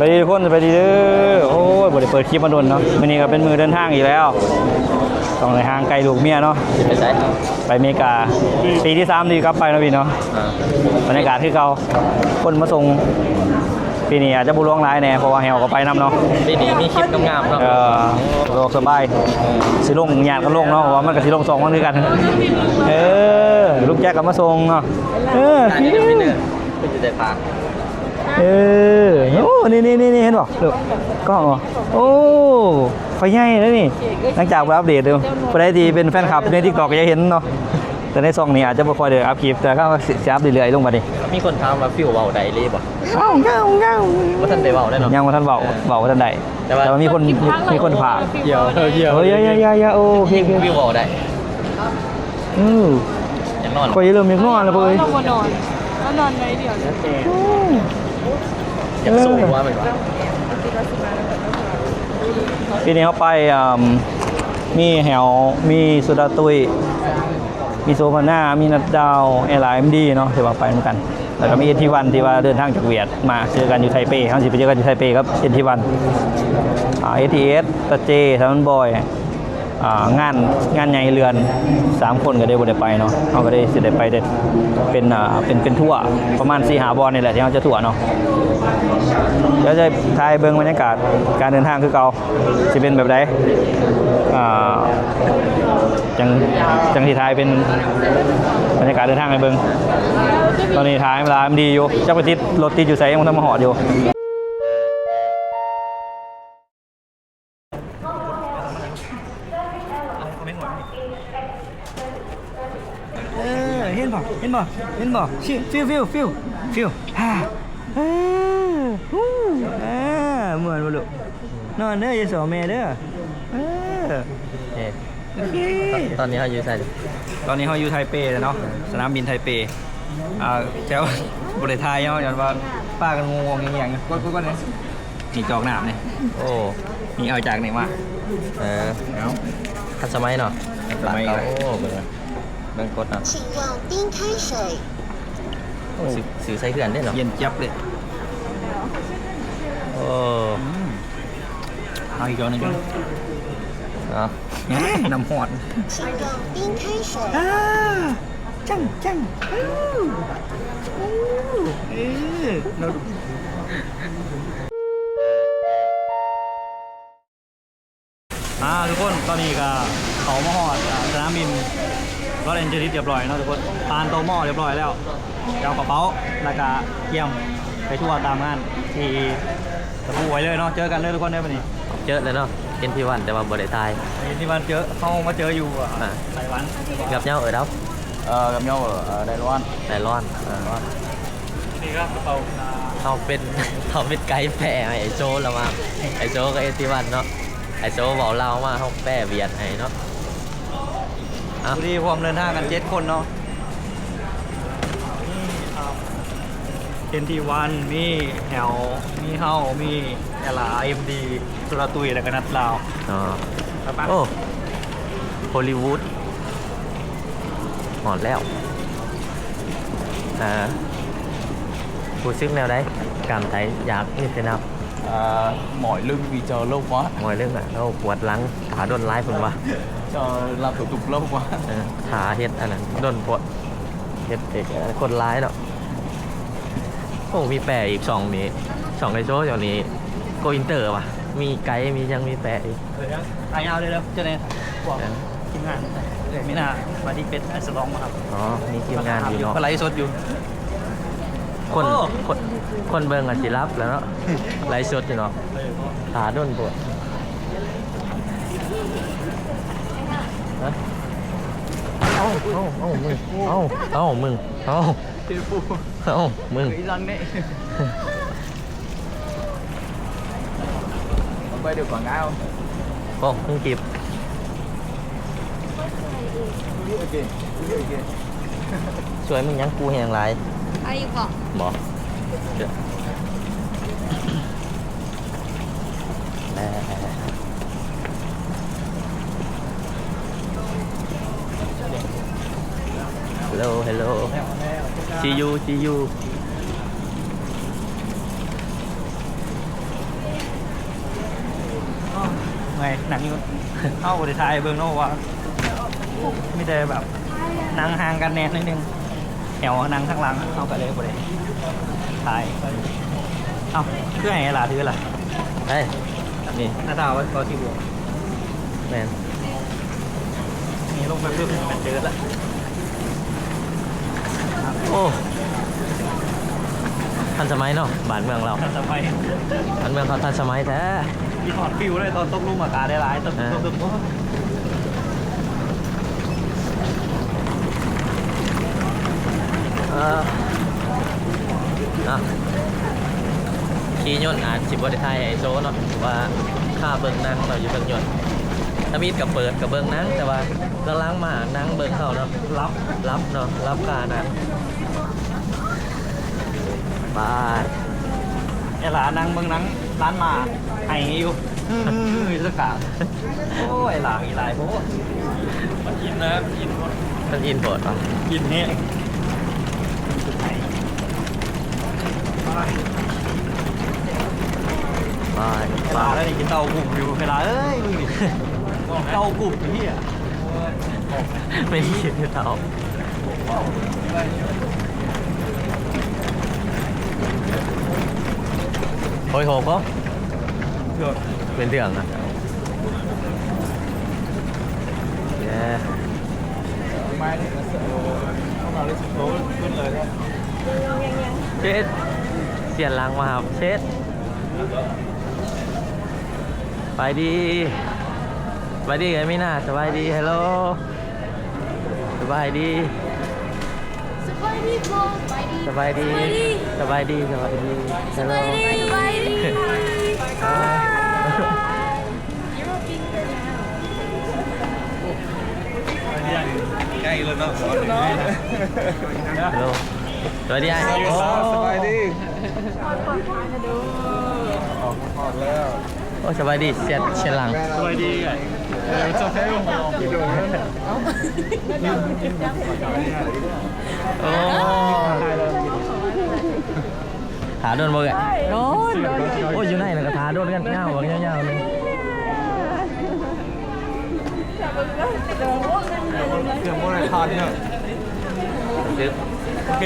ไปดีทุกคนไปดีเด้อโอ้ยบ่ได้เปิดคลิปมาโดนเนาะมื้อนี้ก็เป็นมือเดินทางอีกแล้ว ต้องในทางไกลลูกเมียเนาะไปใช้ไปอเมริกาปีที่3ดีกลับไปเนาะพี่เนาะอ่าบรรยากาศคือเก่าคนมาส่งปีนี้อาจจะบุล่วงร้ายแน่เพราะว่าแฮวก็ไปนํเนาะปีนี้มีคลิปงามๆเนาะเออสะดวกสบายสิลงญาติก็ลงเนาะเพราะว่ามันก็สิลงสองวันด้วยกัน เออลูกแจ๊กก็มาส่งเนาะเอออันนี้เดี๋ยวพี่เนอร์เป็นจะได้พัก เออ โอ้นี่นี่นี่นี่เห็นบ่ลูกกล้องเหรอโอ้ไฟใหญ่แล้วนี่ หลังจากไปอัปเดตดูผู้ใดที่เป็นแฟนคลับใน TikTok ก็จะเห็นเนาะ แต่ในซองนี้อาจจะบ่ค่อยได้อัพคลิป แต่ก็สิอัพเรื่อยๆลงมาดิมีคนถามว่าฟิวเบาไดรีบ่เอ้าเอ้าเอ้าว่าท่านได้เบาได้เนาะยังบ่ทันเว้าเว้าบ่ทันได้แต่ว่าแต่ว่ามีคนมีมีคนผ่านเกี่ยวเกี่ยวเฮ้ยยายายาโอเคโอเคฟิวเบาได้อือยังนอนคอยเริ่มมีนอนแล้วเว้ยเรานอนเรานอนไว้เดี๋ยว นะยังสูงกว่าไปวะปีนี้เขาไปมีแหวมีสุดาตุย มีโซฟาน่ามีนัดดาวแอร์ไลน์ดีเนาะถือว่าไปเหมือนกัน แล้วก็มีเอ็นทีวันที่ว่าเดินทางจากเวียดมาเจอกันอยู่ไทเปเขาสิไปเจอกันอยู่ไทเปครับเอ็นทีวันอาเอทีเอสตาเจทัมนบอย งานงานใหญ่เรือนสามคนก็ได้บ่ได้ไปเนาะเขาก็ได้สิได้ไปเด็ดเป็นอ่าเป็นเป็นทั่วประมาณ4หาบอลนี่แหละที่เขาจะทั่วเนาะเดี๋ยวจะถ่ายเบิ้งบรรยากาศการเดินทางคือเก่าจะเป็นแบบใดอ่าจังจังที่ถ่ายเป็นบรรยากาศเดินทางในเบิ้งตอนนี้ถ่ายเวลามันดีอยู่เจ้าไปติดรถติดอยู่ใส่ยังมันทำมาหอดอยู่ เออเห็นบ่เห็นบ่เห็นบ่ฟิวฟิวฟิวฟิวฟิวฮ่าเออฮู้เออเหมือนบ่ลูกนอนเด้ออย่าสอแม่เด้อเออเอ๊ะโอเคตอนนี้เขาอยู่ใส่ตอนนี้เขาอยู่ไทเปแล้วเนาะสนามบินไทเปอ่าแถวบริไทยเนาะอย่างว่าป้ากันงงๆอย่างเงี้ยกดกดกดเนี่ยนี่จอกหนามเนี่ยโอ้นี่เอาจากไหนมาเออเอา ทันสมัยเนาะ ทันสมัย หลังเขาโอ้เบิ่งอะเบิ่งกดเนาะ 请用冰开水。 โอ้สื่อสื่อใส่เขื่อนได้เนาะ เย็นเจี๊ยบเลย โอ้ เอาอีกจอกหนึงกัน เนาะ น้ำหอด 请用冰开水。 อ่าจังจังอู้อู้เออ อ่าทุกคนตอนนี้ก็เขามาหอดอ่าสนามบินก็เอ็นเจลิสเรียบร้อยเนาะทุกคนปานโตหม้อเรียบร้อยแล้วเดี๋ยวเอากระเป๋าแล้วก็เยี่ยมไปทั่วตามงานที่ตะปูไว้เลยเนาะเจอกันเลยทุกคนได้ปะนี่เจอเลยเนาะเอ็นพีวันแต่ว่าบ่ได้ตายไอ้ที่มันเจอเข้ามาเจออยู่อะอ่าไต้หวัน gặp nhau ở đâu เอ่อกับ nhau ở ở Đài Loan Đài Loan à. นี่ครับกระเป๋าเขาเป็นเขาเป็นไกด์แปรให้ไอโจแล้วมาไอโจกับเอติวันเนาะ ไอโจบอกเรามาเขาแปรเวียดให้เนาะอะพอดีพร้อมเดินทางกันเจ็ดคนเนาะเอ็นทีวันมีแถวมีเฮามีแอลาเอ็มดีสุรตุยแล้วก็นัดลาวอ๋อครับปะโอ้ฮอลลีวูดหอดแล้วอ่าพูดซึ้งแนว đấy cảm thấy giặc như thế nào À, mỏi lưng vì chờ lâu quá ngoài lưng à đâu quạt lắng thả đồn lái phần mà chờ làm thủ tục lâu quá เออหาเฮ็ดอันนั้นโดนปลดเฮ็ดเอกคนร้ายเนาะโอ้มีแปรอีกสองนี้สองในโซ่อย่างนี้โกอินเตอร์ป่ะ มีไกด์มียังมีแปรอีกเดี๋ยวถ่ายยาวเลยแล้วเจะเนี่ยบอกเออทีมงานเอ้ยมินามาที่เป็ดไอสลองมาครับอ๋อมีทีมงานอยู่เนาะก็ไลฟ์สดอยู่ คนโอ้คนคนเบิ่งอาจสิรับแล้วเนาะไลฟ์สดอยู่เนาะหาโดนปวดฮะเอ้าเอ้าเอ้ามึงเอ้าเอ้ามึงเอ้าเอ้ามึงรังเนี่ย quay được quảng cáo โอ้เพิ่งจีบ kìa ช่วยมึงยังกูแหงไรไอ้บอกบอกเดี๋ยวแหม่ฮัลโหลฮัลโหล see you see you ไงหนังอยู่เอ้าบริทายเบิ่งเนาะว่าไม่ได้แบบนั่งห่างกันแน่นิดนึง แถวนั่งข้างหลังเอาไปเลยบริถ่ายเอ้าเพื่อให้หลาถือล่ะเฮ้ยนี่หน้าตาว่าก็ที่บวกแมนนี่ลงไปเพิ่มมันเจอแล้วโอ้ทันสมัยเนาะบ้านเมืองเราถ้าจะไปบ้านเมืองเขาทันสมัยแท้มีถอดฟิวเลยตอนตกลุ่มอากาศได้หลายตกอ่าตกตกตกเออ อะขี่ยนต์อาจสิบวันไทยไอโซเนาะว่าค่าเบิ่งหนังเราอยู่เบิ่งยนต์ถ้ามีดกับเปิดกับเบิ่งหนังแต่ว่าก็ล้างมาหนังเบิ่งเขาเนาะรับรับเนาะรับค่าหนังบายไอ้หลานั่งเบิ่งหนังร้านหมาไห้อยู่อื้อหือสักกาโอ้ยหลาอีหลายโพดมันกินนะกินหมดมันอินโปรดป่ะกินเนี่ย ไปบายปลาแล้วนี่กินเตากลุ่มอยู่เวลาเอ้ยมึงดิเตากลุ่มนี่อะไม่มีเท่าโอ้ยโหก็เถื่อเป็นเรื่องอะเย้ mai thì nó sợ không nào lên sân khấu luôn lời thôi เช็ดเสียน ลังมาครับเช็ดไปดีสบายดีไงไม่น่าสบายดีฮัลโหลสบายดีสบายดีโบสบายดีสบายดีสบายดีสบายดีสฮัลโหลบายดีสบายดียูโรปิงเตอร์แล้ว ngay lên đó ฮัลโหล สวัสดีไอ้โอ้ sắp đi ออกมาก่อนแล้วโอ้สบายดีเสียนเชียนหลังสวัสดีไงเออจะให้ผมลองไปดูนะโอ้หาโดนบ่กะโดนโอ้ยอยู่ไหนน่ะก็หาโดนกันเงาบักเงาๆเลยเกือบหมดเลยทานเนี่ยซื้อ โอเค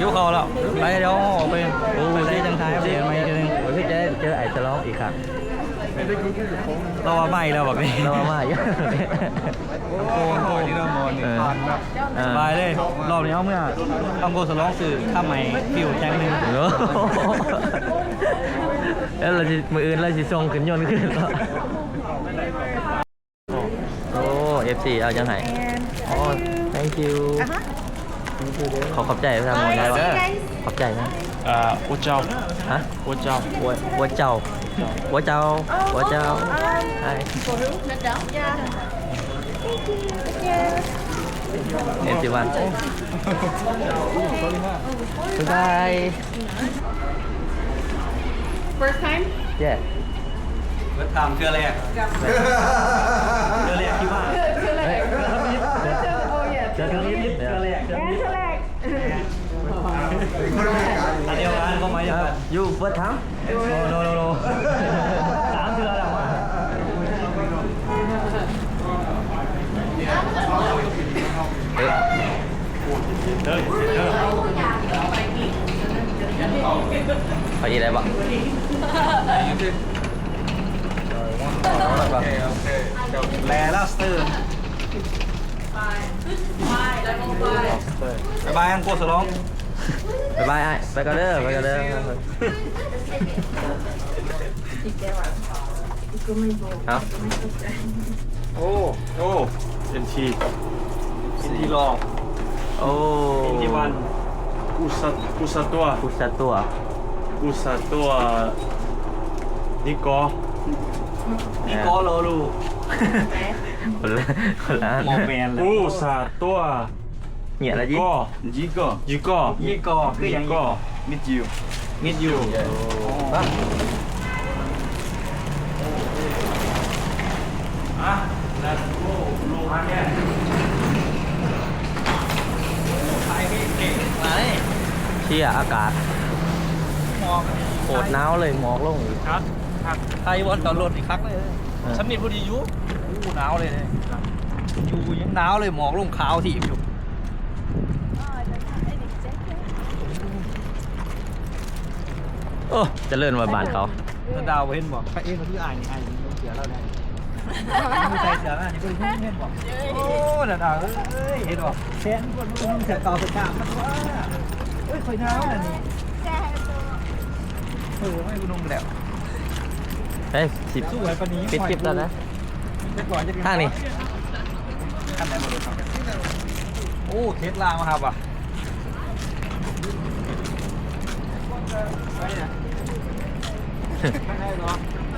ยิ้วเขาแล้ว ไปเดี๋ยวออกไปโอ้ยจังท้ายเปลี่ยนมาอีกทีนึงโอ้ยพี่เจเจอไอ้สลองอีกครั้งเราว่าไม่แล้วแบบนี้เรามามาอยู่โอ้โหนี่เรามอนนี่ทานแบบเออสบายเลยรอบนี้เอาเมื่อต้องโกสร้องสื่อข้ามใหม่ฟิวแจ้งหนึ่งโอ้โหแล้วเราจะมืออื่นเราจะส่งขึ้นยนต์ขึ้นแล้วโอ้เอฟซีเอาจังไห้โอ้ thank you ขอขอบใจทางมองได้ว่าขอบใจนะอ่าอุเจ้าฮะอุเจ้าหัวหัวเจ้าหัวเจ้าหัวเจ้าใช่ เอ็นสิวันบ๊ายบาย First time เย้เมื่อทำเชื่อแรกเชื่อแรกที่ว่าเจอกันนิดนิดเดี๋ยว เชื่อแรกเชื่อแรก อันเดียวกันก็ไม่เดียวกันยูเฟิร์สทัมโนโนโนสามเชื่อแล้วว่าพอดีได้ปะโอเคโอเคแลลาสเตอร์สบายอันโกสร้อง บ๊ายบายไอ้ไปกันเด้อไปกันเด้อเอาโอ้โอ้เอ็นทีอินทีรอโอ้อินทีวันกูสัตกูสัตตัวกุสตัวกูสัตตัวนี่ก็นี่ก็โลลูคนละคนละมอแมนเลยกูสัตตัว เหี่ยละยี่ก็ยี่ก็ยี่ก็นี่ก็คืออย่างก็นี้มิดยูมิดยูอะแล้วโลลูมาเนี่ยใครพี่เก่งมาเลยเชี่ยอากาศมองโคตรหนาวเลยหมอกลงอีกครับครับไทยวันตอนรถอีกครั้งเลยฉันนี่พอดีอยู่อู้หนาวเลยเนี่ยอยู่ยังหนาวเลยหมอกลงขาวที่อยู่ โอ้เจะเลื่อนมาบ้านเขา แล้วดาวเห็นบอกพระเอกเขาคืออายนี่อายนี่เสือเราได้ไม่ใส่เสือนะนี่ก็เลยเห็นบอกโอ้ดาวดาวเอ้ยเห็นบอกแทนคนมันเสือต่อเป็นกามมันว่าเอ้ยคอยหนาวน่ะนี่เออไม่กูนุ่งแล้วเฮ้ยสิบสู้ไอ้ปนี้ปิดคลิปแล้วนะข้างนี้ข้างไหนหมดเลยครับโอ้เทสลามาครับว่ะ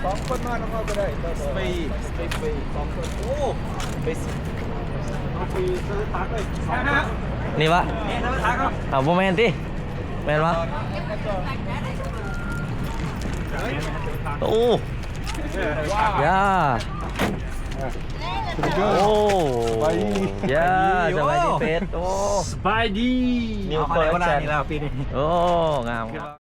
สองคนนอนแล้วก็ได้สเปย์สเปย์สเปย์สองคนโอ้ไปสิเอาไปซื้อตักเลยสองนะคฮะนนี่วะนี่นะทักครับเอาโมเมนติแมนวะโอ้ว้าวย่าโอ้ย่าสบายดีเฟสโอ้สบายดีนิวเอาคอลอะไรเลก็คได้ชั่นนี่แล้วปีนี้โอ้ งามครับ